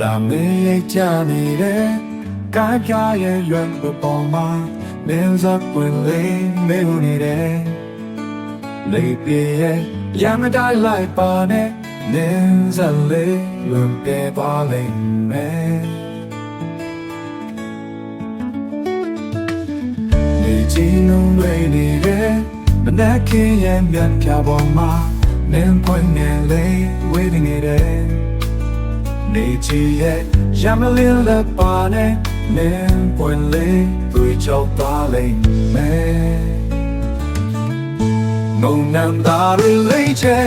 လာမေးကြနေတယ်ကားပြရဲ့ရွက်ပေါ်မှာမင်းစပ်ပွင့်လေးမေးနေတယ်လေပြေရဲ့ရမတိုင်းလိုက်ပါနဲ့နင်းစလေးလွန်ပြပါလိမ့်မယ်နေချင်လုံးတွေနေတယ်မနက်ခင်းရဲ့မြတ်ပြပေါ်မှာနင်းပွင့်နေလေဝေး နေတယ်နေချီရဲ့ရမလင်းလက်ပါနဲ့နင်းပွင့်လေးတွေ့ချောက်သွားလိမ့်မယ်ငုံနံသားရလေးချေ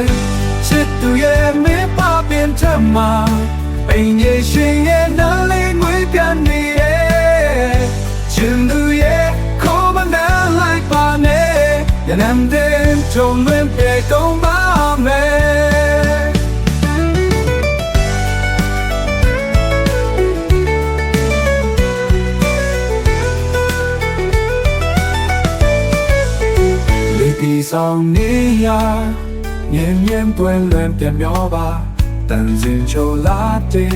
ချစ်သူရဲ့မေပါပင်ထမပိန်ရဲ့ရှင်ရဲ့နားလေးငွေပြန်နေရဲ့ချင်သူရဲ့ခေါ်မနာလိုက်ပါနဲ့ရနမ်းတဲ့ကြုံလွင်ပြေကုန် လေဒီဆောင်နေရမြင်မြင်ပွင့်လန်းပြမျောပါတန်စင်ချိုလာတေ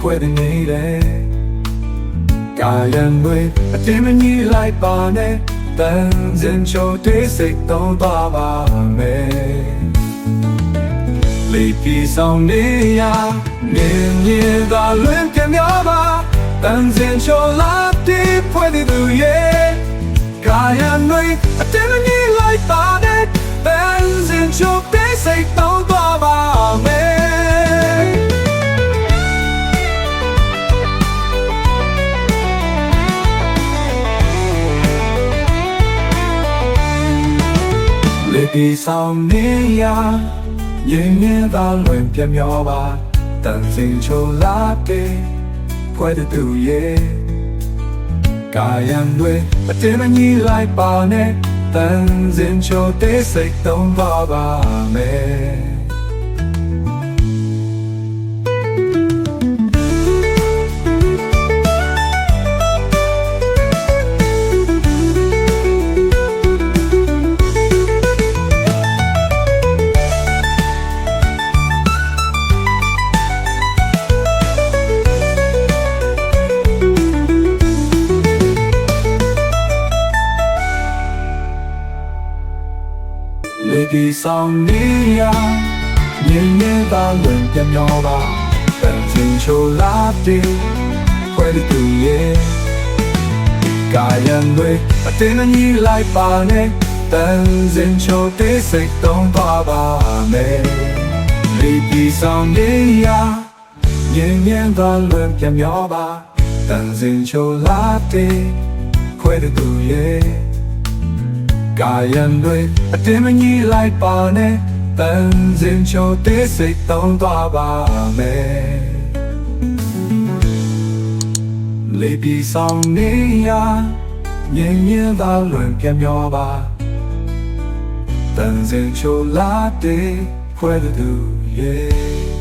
ဖွယ်နေတယ်ကာယံတွေအတင်းမကြီးလိုက်ပါနဲ့တန်စင်ချိုတေးစိတ်သုံးပါပါမယ်လေဒီဆောင်နေရမြင်မြင် ဒီဆောင်နေရရင်မြင်သာလွင်ပြမျောပါတန်စင်ချိုလာတေဖွယ်တူရဲ့ကာယံတွေအတင်းမကြီးလိုက်ပါနဲ့တန်စင်ချိုတေးစိတ်သုံးပါပါမယ် လေဒီဆောင်နေရမြင်နေတာလွင်ပြမျောပါတန်စင်ချိုလာတေဖွယ်တူရဲ့ကာယံတွေအတင်းအကြီးလိုက်ပါနဲ့တန်စင်ချိုတေးစိတ်တုံးပါပါမယ်လေဒီဆောင်နေရမြင်နေ ကာယံတွေအတင်းမကြီးလိုက်ပါနဲ့တန်စင်ချိုတေးစိတ်တောင်းသွားပါမယ်လေပီဆောင်နေရမြင်မြင်သာလွန်ပြမျောပါတန်စင်ချိုလာတေးဖွဲတူရဲ့